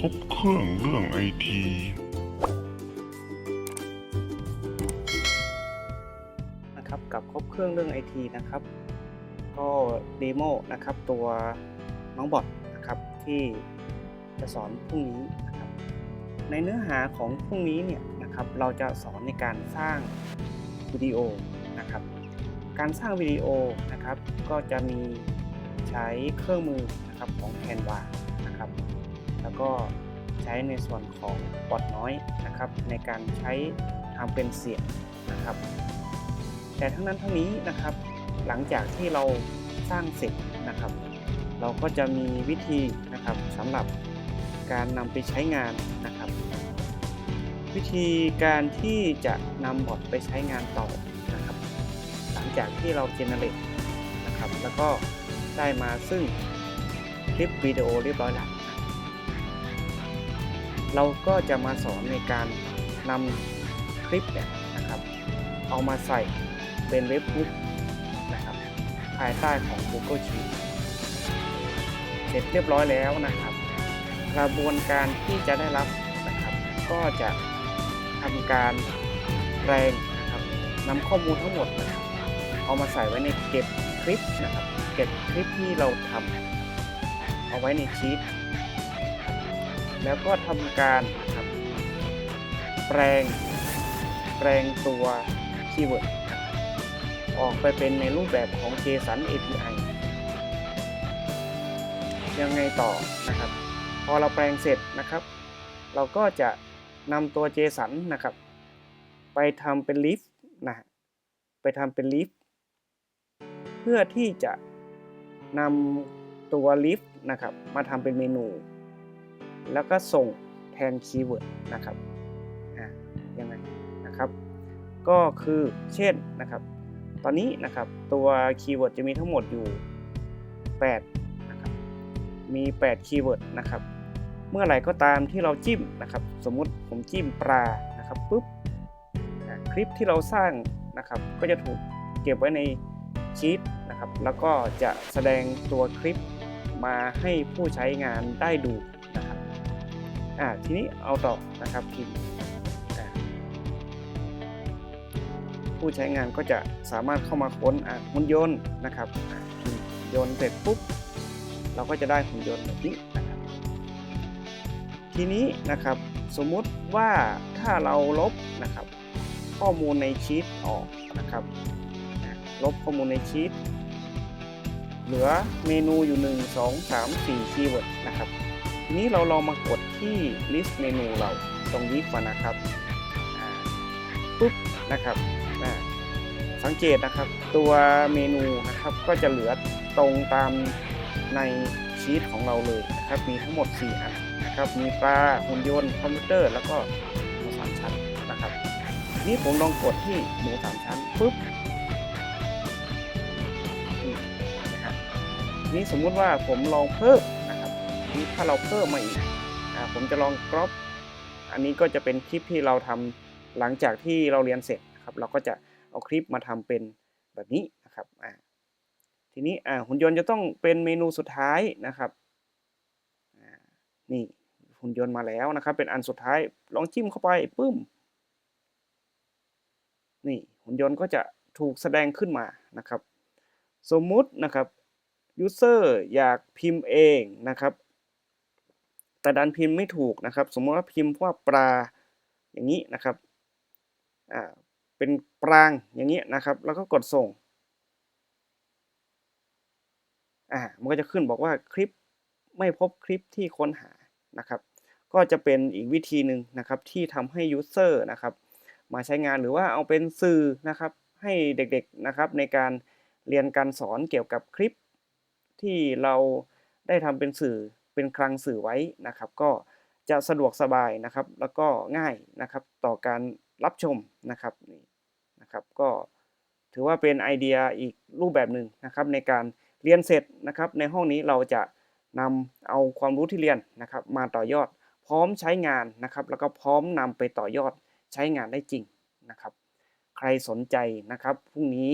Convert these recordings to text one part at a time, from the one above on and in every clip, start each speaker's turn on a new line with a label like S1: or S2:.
S1: เครื่องเรื่องไอที
S2: นะครับกับครบเครื่องเรื่องไอทีนะครับ ก็เดโมนะครับตัวน้องบอทนะครับที่จะสอนพรุ่งนี้นะครับในเนื้อหาของพรุ่งนี้เนี่ยนะครับเราจะสอนในการสร้างวิดีโอนะครับการสร้างวิดีโอนะครับก็จะมีใช้เครื่องมือนะครับของ Canva นะครับ แล้วก็ใช้ในส่วนของบอทน้อยนะครับ ในการใช้ทำเป็นเสียงนะครับ แต่ทั้งนั้นทั้งนี้นะครับ หลังจากที่เราสร้างเสร็จนะครับ เราก็จะมีวิธีนะครับสำหรับการนำไปใช้งานนะครับ วิธีการที่จะนำบอทไปใช้งานต่อนะครับ หลังจากที่เราเจเนเรตนะครับ แล้วก็ได้มาซึ่งคลิปวิดีโอเรียบร้อยแล้ว เราก็จะมาสอนในการนำคลิปเนี่ยนะครับ เอามาใส่เป็นเว็บบุ๊กนะครับภายใต้ของ Google Sheet เสร็จเรียบร้อยแล้วนะครับ กระบวนการที่จะได้รับนะครับ ก็จะทำการแปลงนะครับนำข้อมูลทั้งหมดนะครับเอามาใส่ไว้ในเก็บคลิปนะครับ เก็บคลิปที่เราทำเอาไว้ในชีต แล้วก็ทำการครับแปลงแปลงตัวคีย์เวิร์ดออกไปเป็นในรูปแบบของ JSON API ยังไงต่อนะครับ พอเราแปลงเสร็จนะครับ เราก็จะนำตัว JSON นะครับ ไปทำเป็น list นะฮะไปทำเป็น list เพื่อที่จะนำตัว list นะครับ มาทำเป็นเมนู แล้วก็ส่งแทนคีย์เวิร์ดนะครับอ่ายังไงนะครับ ก็คือเช่นนะครับ ตอนนี้นะครับตัวคีย์เวิร์ดจะมีทั้งหมดอยู่8นะครับมี8คีย์เวิร์ดนะครับเมื่อไหร่ก็ตามที่เราจิ้มนะครับ สมมุติผมจิ้มปลานะครับปุ๊บอะคลิปที่เราสร้างนะครับ ก็จะถูกเก็บไว้ในชีตนะครับ แล้วก็จะแสดงตัวคลิปมาให้ผู้ใช้งานได้ดู อ่าทีนี้เอาต่อนะครับพิมพ์ผู้ใช้งานก็จะสามารถเข้ามาค้นอะหุ่นยนต์นะครับอะพิมพ์ยนต์เสร็จปุ๊บเราก็จะได้หุ่นยนต์แบบนี้นะครับทีนี้นะครับสมมุติว่าถ้าเราลบนะครับข้อมูลในชีตออกนะครับลบข้อมูลในชีตเหลือเมนูอยู่ 1 2 3 4คีย์เวิร์ดนะครับ ทีนี้เราลองมากดที่ list เมนูเราตรงนี้ก่อนนะครับปุ๊บนะครับสังเกตนะครับตัวเมนูนะครับก็จะเหลือตรงตามในชีตของเราเลยนะครับมีทั้งหมด 4 อันนะครับมีปลาหุ่นยนต์คอมพิวเตอร์ แล้วก็หมูสามชั้นนะครับนี่ผมลองกดที่หมูสามชั้นปุ๊บนี่สมมุติว่าผมลองเพิ่ม นะครับนี่ถ้าเราเพิ่มมาอีกอผมจะลองกรอบอันนี้ก็จะเป็นคลิปที่เราทำหลังจากที่เราเรียนเสร็จนะครับ เราก็จะเอาคลิปมาทำเป็นแบบนี้นะครับทีนี้หุ่นยนต์จะต้องเป็นเมนูสุดท้ายนะครับนี่หุ่นยนต์มาแล้วนะครับ เป็นอันสุดท้ายลองจิ้มเข้าไปปึ้มนี่หุ่นยนต์ก็จะถูกแสดงขึ้นมานะครับ สมมุตินะครับยูเซอร์อยากพิมพ์เองนะครับ แต่ดันพิมพ์ไม่ถูกนะครับ สมมติว่าพิมพ์ว่าปลาอย่างนี้นะครับอ่าเป็นปรางอย่างนี้นะครับ แล้วก็กดส่งอ่ามันก็จะขึ้นบอกว่าคลิปไม่พบคลิปที่ค้นหานะครับ ก็จะเป็นอีกวิธีหนึ่งนะครับที่ทำให้ยูเซอร์นะครับมาใช้งานหรือว่าเอาเป็นสื่อนะครับให้เด็กๆนะครับในการเรียนการสอนเกี่ยวกับคลิปที่เราได้ทำเป็นสื่อ เป็นคลังสื่อไว้นะครับ ก็จะสะดวกสบายนะครับ แล้วก็ง่ายนะครับต่อการรับชมนะครับนี่นะครับ ก็ถือว่าเป็นไอเดียอีกรูปแบบหนึ่งนะครับ ในการเรียนเสร็จนะครับ ในห้องนี้เราจะนำเอาความรู้ที่เรียนนะครับ มาต่อยอดพร้อมใช้งานนะครับ แล้วก็พร้อมนำไปต่อยอดใช้งานได้จริงนะครับ ใครสนใจนะครับพรุ่งนี้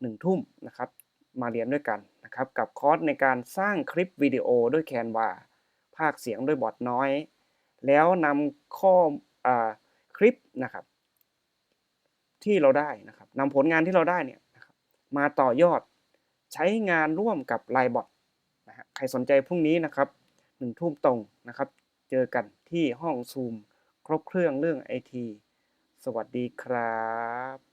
S2: หนึ่งทุ่มนะครับ มาเรียนด้วยกัน นะครับกับคอร์สในการสร้างคลิปวิดีโอด้วยแคนวาภาคเสียงด้วยบอทน้อย แล้วนำข้ออคลิปนะครับ ที่เราได้นะครับนำผลงานที่เราได้เนี่ยมาต่อยอดใช้งานร่วมกับไลบอทนะฮะใครสนใจพรุ่งนี้นะครับหนึ่งทุ่มตรงนะครับ เจอกันที่ห้องซูมครบเครื่องเรื่องไอทีสวัสดีครับ